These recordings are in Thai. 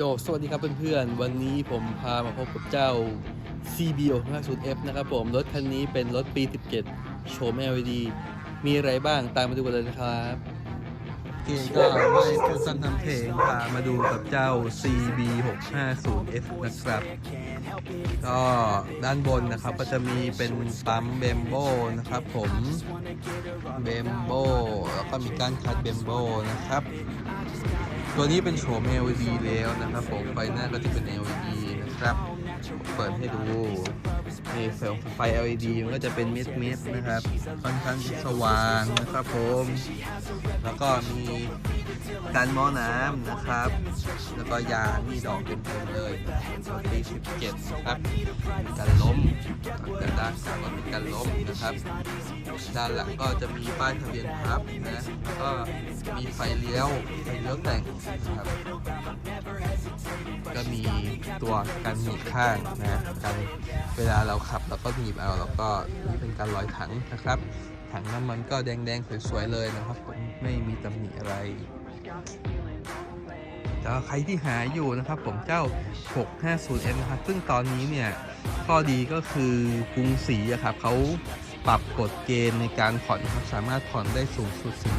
โยสวัสดีครับเพื่อนๆ วันนี้ผมพามาพบกับเจ้า CBO 50F นะครับผม รถคันนี้เป็นรถปี 17 โฉม LED มีอะไรบ้างตามมาดูกันเลยนะครับเกมก็ไม่พูดซ้ำทำเพลงพามาดูกับเจ้า CB 650F นะครับ ก็ด้านบนนะครับก็จะมีเป็นปั๊มเบมโบนะครับผมเบมโบแล้วก็มีกานคัดเบมโบนะครับ ตัวนี้เป็นโฉม LED แล้วนะครับผมไฟหน้าก็จะเป็น LED นะครับ เปิดให้ดูนี่ไฟไฟ LED มันก็จะเป็นเม็ดๆนะครับ ค่อนข้างสว่างนะครับผม แล้วก็มีการมอน้ำนะครับ แล้วก็ยางมีดอกเต็มๆเลยปี17นะครับมีการล้มด้านด้านข้างก็มีการล้มนะครับ ด้านหลังก็จะมีป้ายทะเบียนพับนะแล้วก็ มีไฟเลี้ยวไฟเลี้ยวแต่งนะครับ ก็มีตัวกันหนีบข้างนะกันเวลาเราขับเราก็หนีบเอาแล้วก็นี่เป็นการลอยถังนะครับ ถังน้ำมันก็แดงๆสวยๆเลยนะครับผมไม่มีตำหนิอะไรแต่ว่าใครที่หาอยู่นะครับผมเจ้า 650M นะครับซึ่งตอนนี้เนี่ยข้อดีก็คือกรุงศรีอะครับเขาปรับกฎเกณฑ์ในการผ่อนครับสามารถผ่อนได้สูงสุดถึง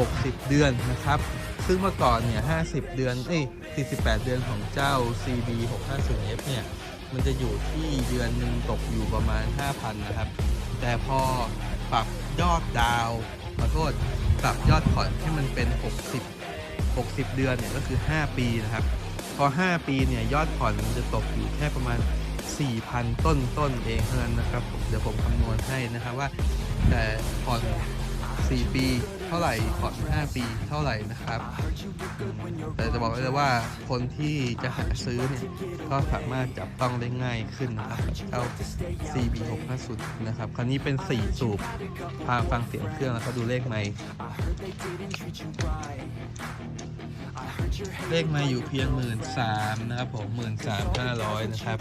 60 เดือนนะครับ ซึ่งเมื่อก่อนเนี่ย50 เดือนเอ้ย48 เดือนของเจ้า CB 650F เนี่ยมันจะอยู่ที่เดือนหนึ่งตกอยู่ประมาณ 5,000 นะครับ แต่พอปรับยอดดาวน์ขอโทษปรับยอดผ่อนให้มันเป็น 60 60 เดือนเนี่ยก็คือ 5 ปีนะครับ พอ 5 ปีเนี่ยยอดผ่อนมันจะตกอยู่แค่ประมาณ 4,000 ต้นต้นเองเท่านั้นนะครับ เดี๋ยวผมคำนวณให้นะครับว่า แต่ผ่อน 4 ปี ท่าไหร่ผ่อน5ปีเท่าไหร่นะครับ แต่จะบอกเลยว่าคนที่จะหาซื้อเนี่ยก็สามารถจับต้องได้ง่ายขึ้นนะครับเจ้า CB 650นะครับ คันนี้เป็น 4 สูบพาฟังเสียงเครื่องแล้วก็ดูเลขไมค์เลขไมค์อยู่เพียงหมื่นสามนะครับผมหมื่นสามห้าร้อยนะครับ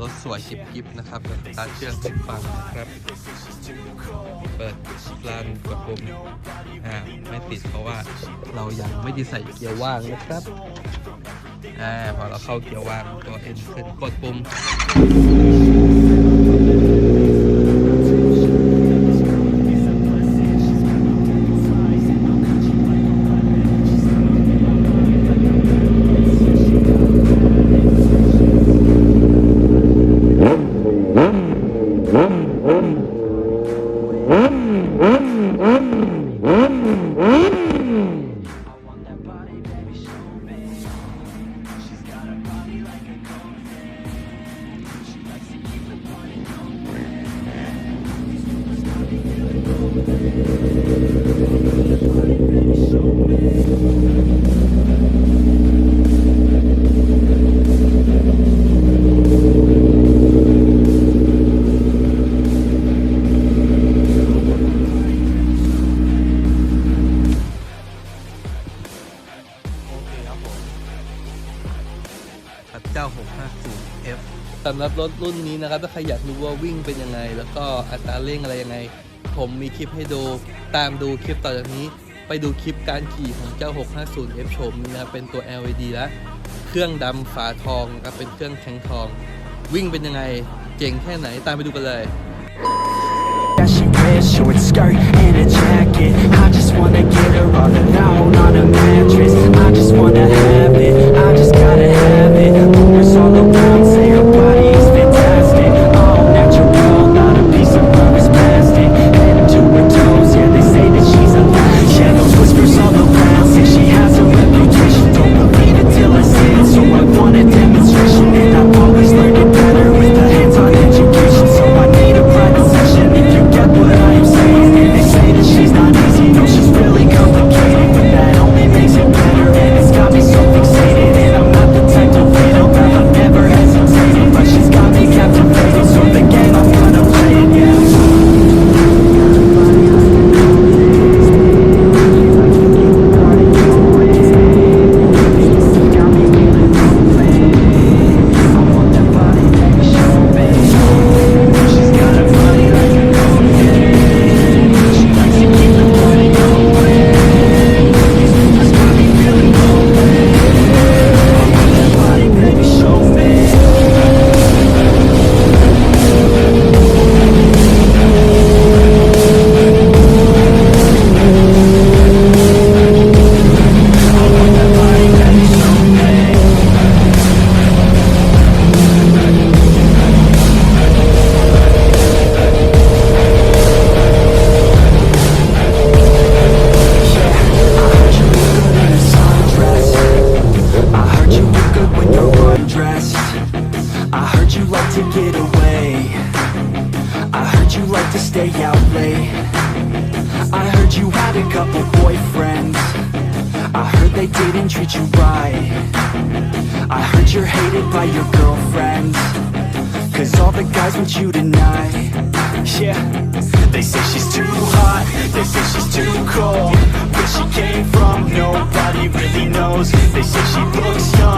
รถสวยชิบกิบนะครับแล้วสตาร์ทเชืองให้ฟังนะครับ เปิดลานกดปุ่มอ่าไม่ติดเพราะว่าเรายังไม่ได้ใส่เกียร์ว่างนะครับอ่าพอเราเข้าเกียร์ว่างตัวเอ็นขึ้นกดปุ่ม สำหรับรถรุ่นนี้นะครับ ถ้าใครอยากรู้ว่าวิ่งเป็นยังไง แล้วก็อัตราเร่งอะไรยังไง ผมมีคลิปให้ดูตามดูคลิปต่อจากนี้ ไปดูคลิปการขี่ของเจ้า 650F โฉมนี้นะครับเป็นตัว LED แล้วเครื่องดำฝาทองครับเป็นเครื่องแข็งทอง วิ่งเป็นยังไงเจ๋งแค่ไหนตามไปดูกันเลย she wears short skirt and a jacket I just wanna get her all alone didn't treat you right. I heard you're hated by your girlfriends Cause all the guys want you tonight. Yeah. They say she's too hot. They say she's too cold. Where she came from Nobody really knows. They say she looks young